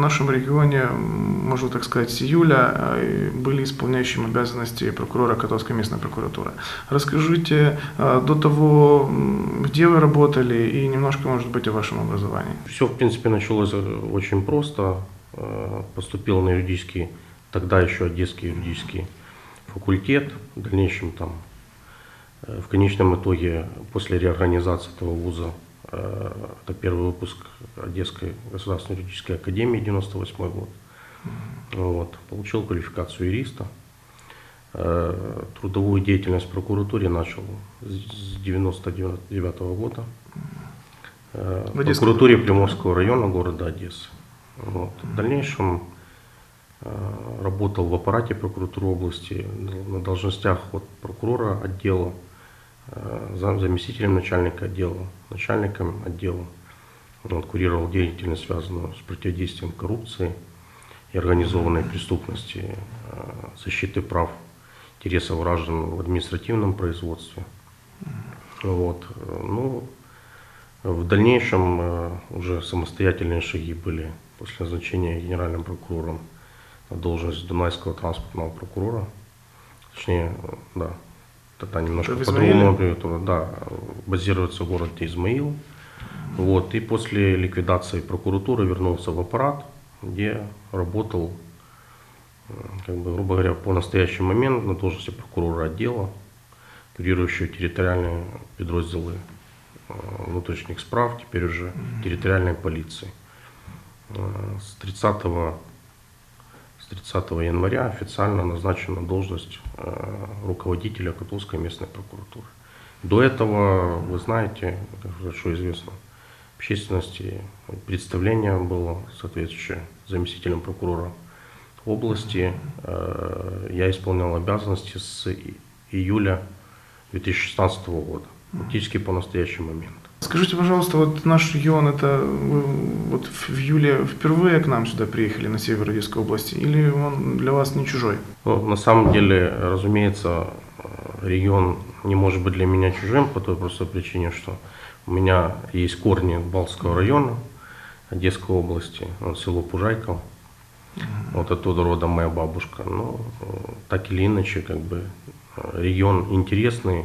нашем регионе, можно так сказать, с июля э, были исполняющим обязанности прокурора Котовской местной прокуратуры. Расскажите э, до того, где вы работали и немножко, может быть, о вашем образовании. Все, в принципе, началось э, очень просто. Поступил на юридический, тогда еще Одесский юридический факультет. В дальнейшем там, в конечном итоге, после реорганизации этого вуза, это первый выпуск Одесской государственной юридической академии, 98 год. Вот, получил квалификацию юриста. Э, Трудовую деятельность в прокуратуре начал с 99 года. Э, В Одесской прокуратуре Приморского района города Одессы. Вот. В дальнейшем э, работал в аппарате прокуратуры области на должностях от прокурора отдела, э, заместителем начальника отдела, начальником отдела. Вот, курировал деятельность, связанную с противодействием коррупции и организованной преступности, э, защиты прав интересов граждан в административном производстве. Вот. э, Ну, в дальнейшем э, уже самостоятельные шаги были после назначения генеральным прокурором на должность Дунайского транспортного прокурора. Точнее, э, да, тогда немножко по-другому аббревиатура, да, базируется в городе Измаил. Вот, и после ликвидации прокуратуры вернулся в аппарат, где работал, э, как бы, грубо говоря, по настоящий момент на должности прокурора отдела, курирующего территориальные подразделы э, внутренних справ, теперь уже территориальной полиции. Э, С 30, с 30 января официально назначен на должность э, руководителя Котовской местной прокуратуры. До этого, вы знаете, хорошо известно, общественности представление было соответствующее заместителем прокурора области. Э, Я исполнял обязанности с июля 2016 года, фактически по настоящий момент. Скажите, пожалуйста, вот наш регион, это вы вот в июле впервые к нам сюда приехали на север Одесской области, или он для вас не чужой? Ну, на самом деле, разумеется, э, регион не может быть для меня чужим по той простой причине, что у меня есть корни Балтского района, Одесской области, вот село Пужайков. Вот оттуда родом моя бабушка. Но э, так или иначе, как бы э, регион интересный,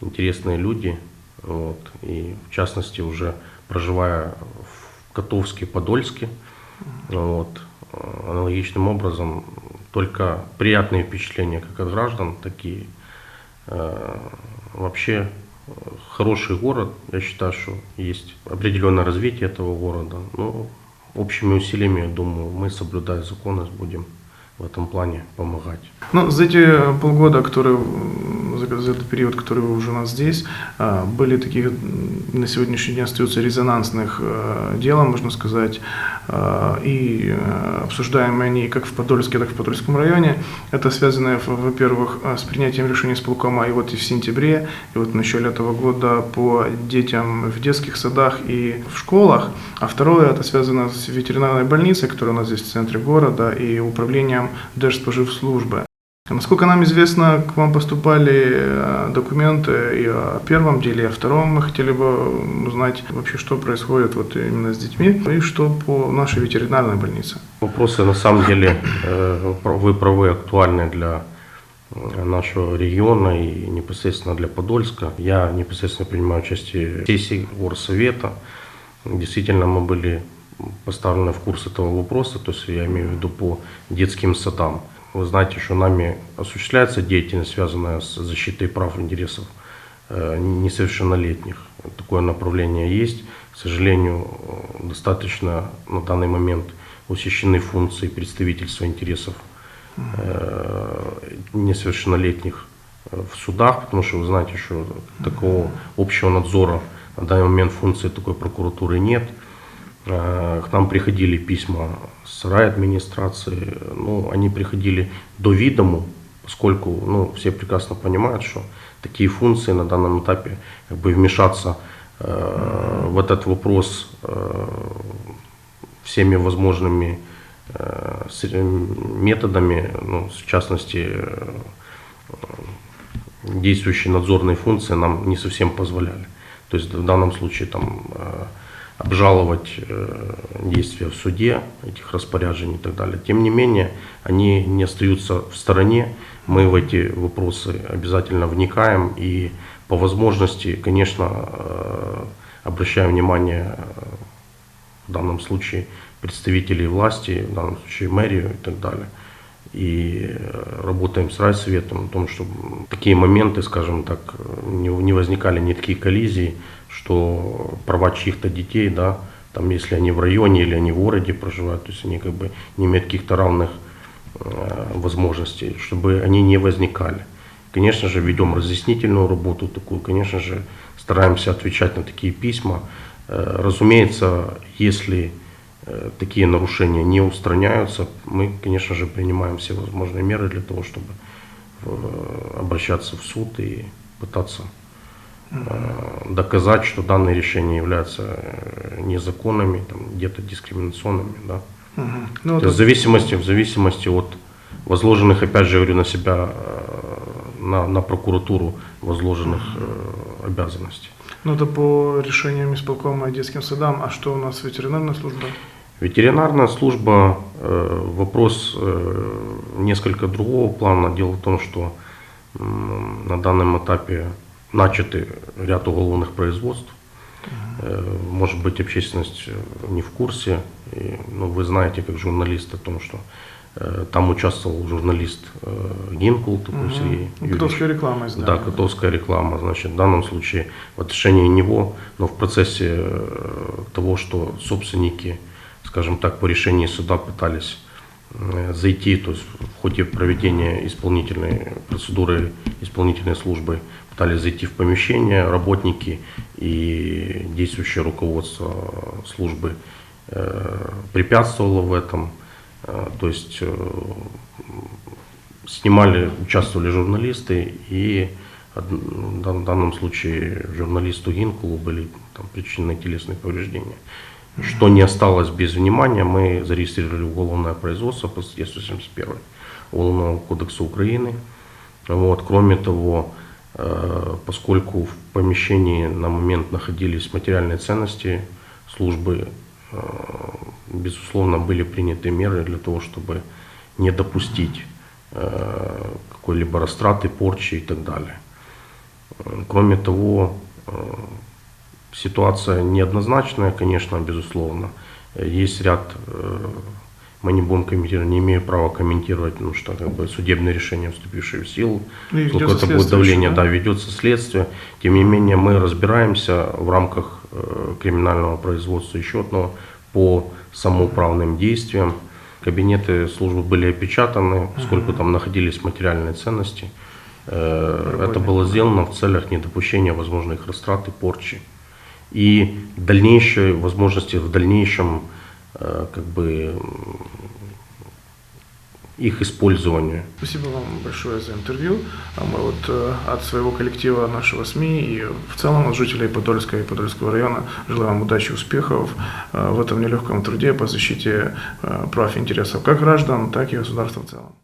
интересные люди. Вот, и в частности, уже проживая в Котовске, Подольске, вот, э, аналогичным образом только приятные впечатления как от граждан, так и э, вообще э, хороший город. Я считаю, что есть определенное развитие этого города. Но общими усилиями, я думаю, мы, соблюдая законность, будем в этом плане помогать. Ну, за эти полгода, которые, за, этот период, который уже у нас здесь, а, были таких, на сегодняшний день остаются резонансных э, дела, можно сказать, а, и э, обсуждаемые они как в Подольске, так и в Подольском районе. Это связано, во-первых, а, с принятием решения исполкома и вот и в сентябре, и вот в начале этого года по детям в детских садах и в школах. А второе, это связано с ветеринарной больницей, которая у нас здесь в центре города, и управлением Держспоживслужбы. Насколько нам известно, к вам поступали э, документы и о первом деле, и о втором. Мы хотели бы узнать вообще, что происходит вот именно с детьми, и что по нашей ветеринарной больнице. Вопросы на самом деле э, вы правы, актуальны для э, нашего региона и непосредственно для Подольска. Я непосредственно принимаю участие в сессии горсовета. Действительно, мы были поставлены в курс этого вопроса, то есть я имею в виду по детским садам. Вы знаете, что нами осуществляется деятельность, связанная с защитой прав и интересов э, несовершеннолетних. Такое направление есть. К сожалению, э, достаточно на данный момент усечены функции представительства интересов э, несовершеннолетних в судах, потому что вы знаете, что такого общего надзора на данный момент функции такой прокуратуры нет. Э, К нам приходили письма с райадминистрации, ну, они приходили до видому, поскольку ну, все прекрасно понимают, что такие функции на данном этапе как бы вмешаться э, в этот вопрос э, всеми возможными э, методами, ну, в частности, э, действующие надзорные функции нам не совсем позволяли. То есть в данном случае там э, обжаловать э, действия в суде этих распоряжений и так далее. Тем не менее, они не остаются в стороне. Мы в эти вопросы обязательно вникаем и по возможности, конечно, э, обращаем внимание э, в данном случае представителей власти, в данном случае мэрию и так далее. И э, работаем с райсоветом о том, чтобы такие моменты, скажем так, не, не возникали не такие коллизии, что права чьих-то детей, да, там, если они в районе или они в городе проживают, то есть они как бы не имеют каких-то равных э, возможностей, чтобы они не возникали. Конечно же, ведем разъяснительную работу такую, конечно же, стараемся отвечать на такие письма. Э, разумеется, если такие нарушения не устраняются, мы, конечно же, принимаем все возможные меры для того, чтобы э, обращаться в суд и пытаться э, доказать, что данные решения являются э, незаконными, там, где-то дискриминационными. Да. Мгм. Ну, То есть в вот зависимости, в зависимости от возложенных, опять же говорю, на себя, э, на, на прокуратуру возложенных э, обязанностей. Ну, это по решениям исполкома и детским садам. А что у нас ветеринарная служба? Ветеринарная служба, э, вопрос э, несколько другого плана. Дело в том, что на данном этапе начаты ряд уголовных производств. Э, Может быть, общественность не в курсе. И, ну, вы знаете, как журналист, о том, что там участвовал журналист Гинкул, такой Сергей Ну, Юрьевич. Котовская реклама издания. Да, котовская реклама. Значит, в данном случае в отношении него, но в процессе того, что собственники, скажем так, по решению суда пытались э, зайти, то есть в ходе проведения исполнительной процедуры исполнительной службы пытались зайти в помещение, работники и действующее руководство службы э, препятствовало в этом. Э, То есть снимали, участвовали журналисты, и в дан- данном случае журналисту Гинкулу были там, причинены телесные повреждения. Что не осталось без внимания, мы зарегистрировали уголовное производство по статье 171 Уголовного кодекса Украины. Вот. Кроме того, э, поскольку в помещении на момент находились материальные ценности службы, э, безусловно, были приняты меры для того, чтобы не допустить э, какой-либо растраты, порчи и так далее. Кроме того, ситуация неоднозначная, конечно, безусловно. Есть ряд, э, мы не будем комментировать, не имею права комментировать, потому что как бы, судебное решение, вступившее в силу, Ну, ведется это будет давление, еще, да, ведется следствие. Тем не менее, мы разбираемся в рамках э, криминального производства еще одного по самоуправным действиям. Кабинеты службы были опечатаны, поскольку там находились материальные ценности. Э, Это было сделано в целях недопущения возможных растрат и порчи. И дальнейшей возможности в дальнейшем э, как бы их использования. Спасибо вам большое за интервью. А Мы вот э, от своего коллектива нашего СМИ и в целом от жителей Подольска и Подольского района желаю вам удачи, успехов э, в этом нелегком труде по защите прав и интересов как граждан, так и государства в целом.